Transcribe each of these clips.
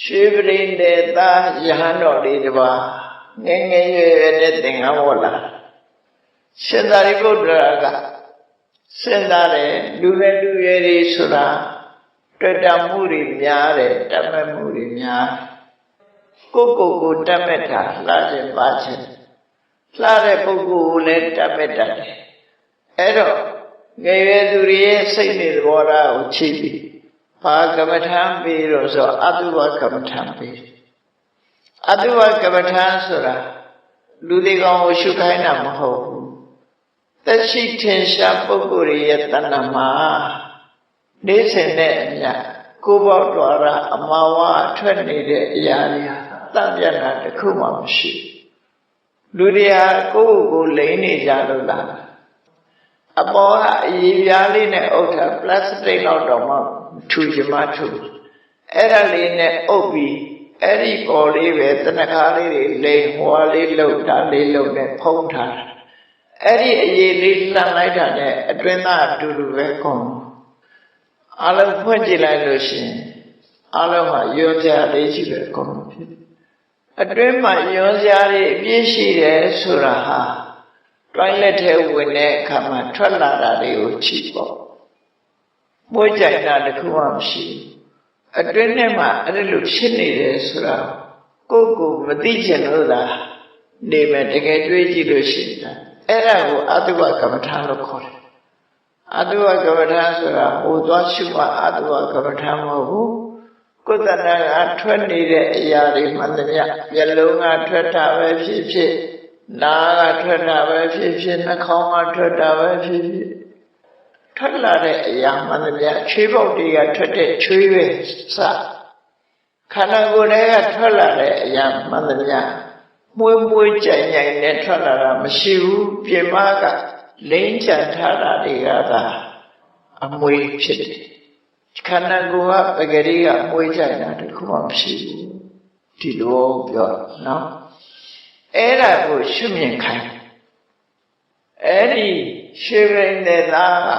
ရွှေပရိနေသားယဟန်တော်လေးတစ်ပါးငယ်ငယ်ရွယ်ရွယ်နဲ့သင်္ကန်းဝတ်လာရှင်သာရိပုတ္တရာကစဉ်းစားတယ်လူနဲ့လူရွယ်တွေဆိုတာတွေ့တမှုတွေများတယ်တတ်မဲ့မှုတွေများကိုယ့်ကိုယ်ကိုတတ်မဲ့တာလှခြင်းပါခြင်းလှတဲ့ပုဂ္ဂိုလ်ကိုလည်းတတ်မဲ့တတ်တယ်အဲ့တော့ငယ်ရွယ်သူတွေရဲ့စိတ်နေသဘောထားကိုချိပြီး ဘာကမ္မထံပြီးတော့ဆိုအတုဝကမ္မထံပြီးအတုဝကမ္မထံဆိုတာလူတွေကောင်ကိုရှုခိုင်းတာမဟုတ်ဘူးသက်ရှိထင်ရှားပုဂ္ဂိုလ်ရဲ့တဏ္ဍမှာနေစဉ်နဲ့အမြကိုယ်ပေါက်တော်ရအမဝါထွက်နေတဲ့အရာတွေဟာတံပြတ်တာတစ်ခုမှမရှိလူတွေဟာကိုယ့်ကိုယ်ကိုလိမ့်နေကြလို့လား အပေါ်ကအရေးပြားလေးနဲ့အုပ်ထားပလတ်စတစ်လောက်တော့မှထူချင်မှထူအဲ့ဒါလေးနဲ့အုပ်ပြီးအဲ့ဒီပေါ်လေးပဲတနခါလေးတွေလိမ်ဟွာလေးလှုပ်တာလေးလှုပ်နဲ့ဖုံးထားတာအဲ့ဒီအရေးလေးလှမ်းလိုက်တာနဲ့အတွင်းသားအတူတူပဲကုန်အလုံးဖွင့်ကြည့်လိုက်လို့ရှိရင်အလုံးဟာယွန်းစရာလေးရှိပဲကုန်ဖြစ်အတွင်းမှာယွန်းစရာတွေအပြည့်ရှိတယ်ဆိုတာဟာ toilet ထဲဝင်တဲ့အခါမှာထွက်လာတာတွေကိုကြည့်ပေါ့မွေးကြိုက်တာတခုမှမရှိဘူးအတွင်းထဲမှာအဲ့လိုဖြစ်နေတယ်ဆိုတာကိုယ့်ကိုယ်မသိချင်လို့သာနေမယ်တကယ်တွေးကြည့်လို့ရှိရင်အဲ့ဒါကိုအတုဝကမ္မထာလို့ခေါ်တယ်အတုဝကမ္မထာဆိုတာဟိုသွားရှုမှအတုဝကမ္မထာမဟုတ်ဘူးကိုယ်တဏ္ဍာကထွက်နေတဲ့အရာတွေမှန်သမျှမျက်လုံးကထွက်တာပဲဖြစ်ဖြစ် နားကထွက်တာပဲဖြစ်ဖြစ်နှာခေါင်းကထွက်တာပဲဖြစ်ဖြစ်ထွက်လာတဲ့အရာမှန်သမျှချွေးပေါက်တွေကထွက်တဲ့ချွေးပဲစခန္ဓာကိုယ်ထဲကထွက်လာတဲ့အရာမှန်သမျှမွေးမွေးကြိုင်ကြိုင်နဲ့ထွက်လာတာမရှိဘူးပြင်မကလိမ့်ချထားတာတွေကသာအမွေဖြစ်တယ်ခန္ဓာကိုယ်ကပဂရိကအမွေကြိုင်တာတခုမှမရှိဘူးဒီလိုပြောနော် အဲ့ဒါကိုရှုမြင်ခိုင်းအဲ့ဒီရှေးရင်တဲ့သားက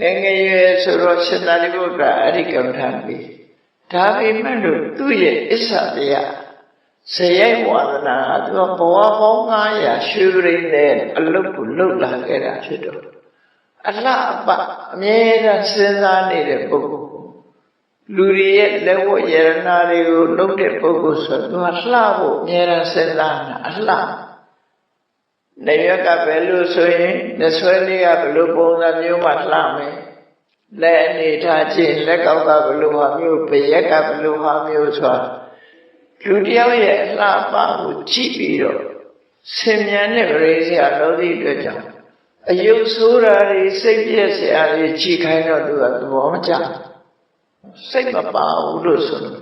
ငယ်ငယ်ရွယ်ဆိုတော့ရှင်သာရိပုတ္တရာအဲ့ဒီကမ္မထာပြီးဒါပေမဲ့လို့သူ့ရဲ့အစ္ဆတရားဇေယိဝါဒနာကသူကဘဝပေါင်း900ရှေးရင်တဲ့အလုတ်ကိုလုတ်လာခဲ့တာဖြစ်တော့အလှအပအမြဲတမ်းစဉ်းစားနေတဲ့ပုဂ္ဂိုလ် လူတွေရဲ့လက်ဝတ်ယရနာတွေကိုလုပ်တဲ့ပုဂ္ဂိုလ်ဆိုသူကလှဖို့အများအားစဉ်းစားတာအလှနေရကဘယ်လိုဆိုရင်နှဆွဲလေးကဘယ်လိုပုံစံမျိုးမှလှမယ်လက်အနေထားချင်းလက်ကောက်ကဘယ်လိုဟာမျိုးပရက်ကဘယ်လိုဟာမျိုးဆိုတာလူတယောက်ရဲ့အလှပကိုကြည့်ပြီးတော့ဆင်မြန်တဲ့ပရိစ္ဆေလို့ဒီအတွက်ကြောင့်အယုဆိုးတာတွေစိတ်ပြည့်စရာတွေကြည့်ခိုင်းတော့သူကသဘောမကျဘူး စိတ်မပါဘူးလို့ဆိုလို့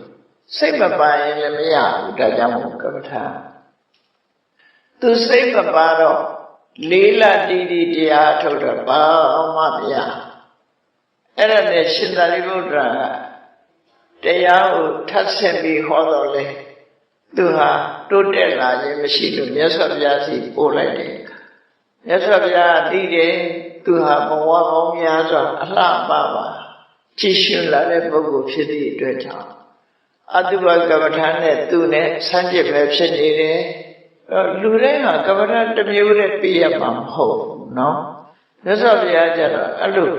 စိတ်မပါရင်လည်းမရဘူးဒါကြောင့်မို့ကမ္မထာသူစိတ်မပါတော့လေးလတီးတီးတရားထုတ်တော့ဘာမှမရအဲ့ဒါနဲ့ရှင်သာရိပုတ္တရာကတရားကိုထပ်ဆက်ပြီးဟောတော့လေသူဟာတိုးတက်လာခြင်းမရှိလို့မြတ်စွာဘုရားစီပို့လိုက်တယ်မြတ်စွာဘုရားတည်တယ်သူဟာဘဝပေါင်းများစွာအလှပပါ ကြည်ရှင်လာတဲ့ပုဂ္ဂိုလ်ဖြစ်သည့်အတွက်ကြောင့်အတုပကမ္မထာနဲ့သူနဲ့ဆန်းကျစ်ပဲဖြစ်နေတယ်လူတိုင်းဟာကမ္မထာတစ်မျိုးနဲ့ပြရမှာမဟုတ်ဘူးနော်မြတ်စွာဘုရားကျတော့အဲ့လို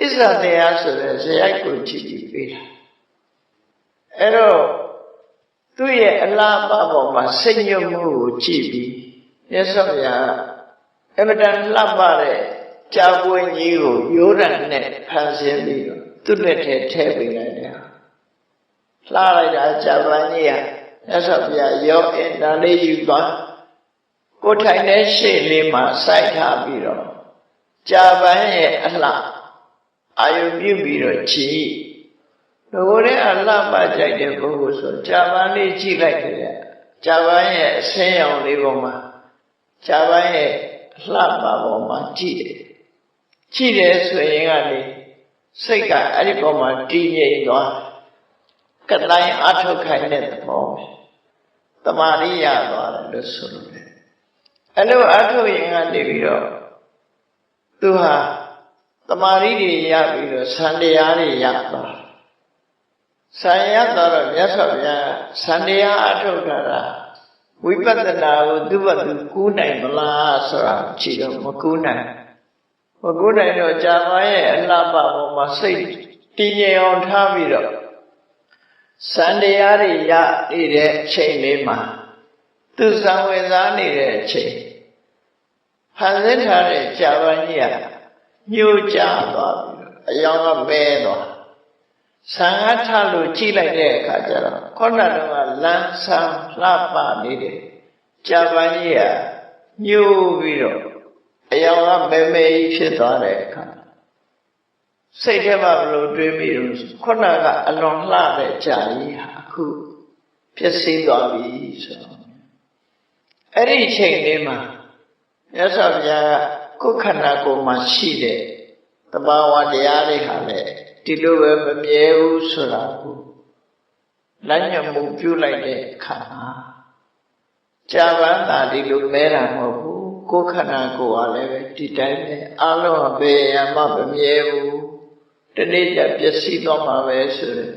အစ္ဆတရားဆိုတဲ့ဇယိုက်ကိုကြည့်ကြည့်ပေးတာအဲ့တော့သူ့ရဲ့အလားပပေါ်မှာစိတ်ညွတ်မှုကိုကြည့်ပြီးမြတ်စွာဘုရားအမတန်လှပတဲ့ကြာပွင့်ကြီးကိုရိုးရံနဲ့ဖန်ဆင်းပြီးတော့ သူ့လက်ထဲထည့်ပေးလိုက်တယ်လှလိုက်တာကြာပန်းကြီးကမြတ်စွာဘုရားရောအင်ဒါလေးယူသွားကိုထိုင်တဲ့ရှေ့လေးမှာစိုက်ထားပြီးတော့ကြာပန်းရဲ့အလှအာယုပြုပြီးတော့ကြည်ဘိုးရဲ့အလှပကြိုက်တဲ့ပုဂ္ဂိုလ်ဆိုကြာပန်းလေးကြည့်လိုက်တယ်ကြာပန်းရဲ့အဆင်းရောင်လေးပေါ်မှာကြာပန်းရဲ့အလှပပေါ်မှာကြည့်တယ်ကြည့်တယ်ဆိုရင်ကလေ စိတ်ကအဲ့ဒီပေါ်မှာတည်ငြိမ်သွားကတိုင်းအထုတ်ခိုင်းတဲ့သဘောပဲတမာရိယသွားတယ်လို့ဆိုလို့တယ်အဲ့လိုအထုတ်ရင်ကနေပြီးတော့သူဟာတမာရိတွေရပြီးတော့ဆံတရားတွေရသွားဆံရတော့မြတ်စွာဘုရားဆန္တရားအထုတ်တာကဝိပဿနာကိုသူ့ဘသူကူးနိုင်မလားဆိုတာကြည့်တော့မကူးနိုင် မကူးနိုင်တော့ကြာမရဲ့အလှပပေါ်မှာစိတ်တည်ငြိမ်အောင်ထားပြီးတော့စံတရားတွေရနေတဲ့အချိန်လေးမှာသူစံဝင်စားနေတဲ့အချိန်ဖန်ဆင်းထားတဲ့ကြာပန်းကြီးကညှို့ကြသွားပြီးတော့အယောင်ကပဲသွားဆံငါထလို့ကြည့်လိုက်တဲ့အခါကျတော့ခုနကတော့လမ်းဆန်းလှပနေတယ်ကြာပန်းကြီးကညှို့ပြီးတော့ အယောင်ကမဲမဲကြီးဖြစ်သွားတဲ့အခါစိတ်ထဲမှာဘလို့တွေးမိလို့ခုနကအလွန်လှတဲ့ကြာကြီးဟာအခုဖြစ်စည်းသွားပြီဆိုတော့အဲ့ဒီအချိန်လေးမှာမြတ်စွာဘုရားကကိုယ်ခန္ဓာကိုယ်မှာရှိတဲ့တဘာဝတရားတွေဟာလည်းဒီလိုပဲမမြဲဘူးဆိုတာကိုလမ်းညွှန်မှုပြုလိုက်တဲ့အခါမှာကြာပန်းသာဒီလိုမဲတာမဟုတ်ဘူး ကိုယ်ခန္ဓာကိုယ်ကလည်းပဲဒီတိုင်းပဲအလုံးအပေရမှမမြဲဘူးတနေ့ကျပျက်စီးသွားမှာပဲဆိုတဲ့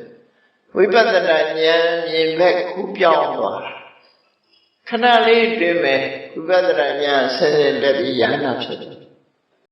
ဝိပဿနာဉာဏ်မြင်ဘက်ကူးပြောင်းသွားတာခဏလေးတွင်မဲ့ဝိပဿနာဉာဏ်ဆင်းရဲတက်ပြီးရဟနာဖြစ်တယ်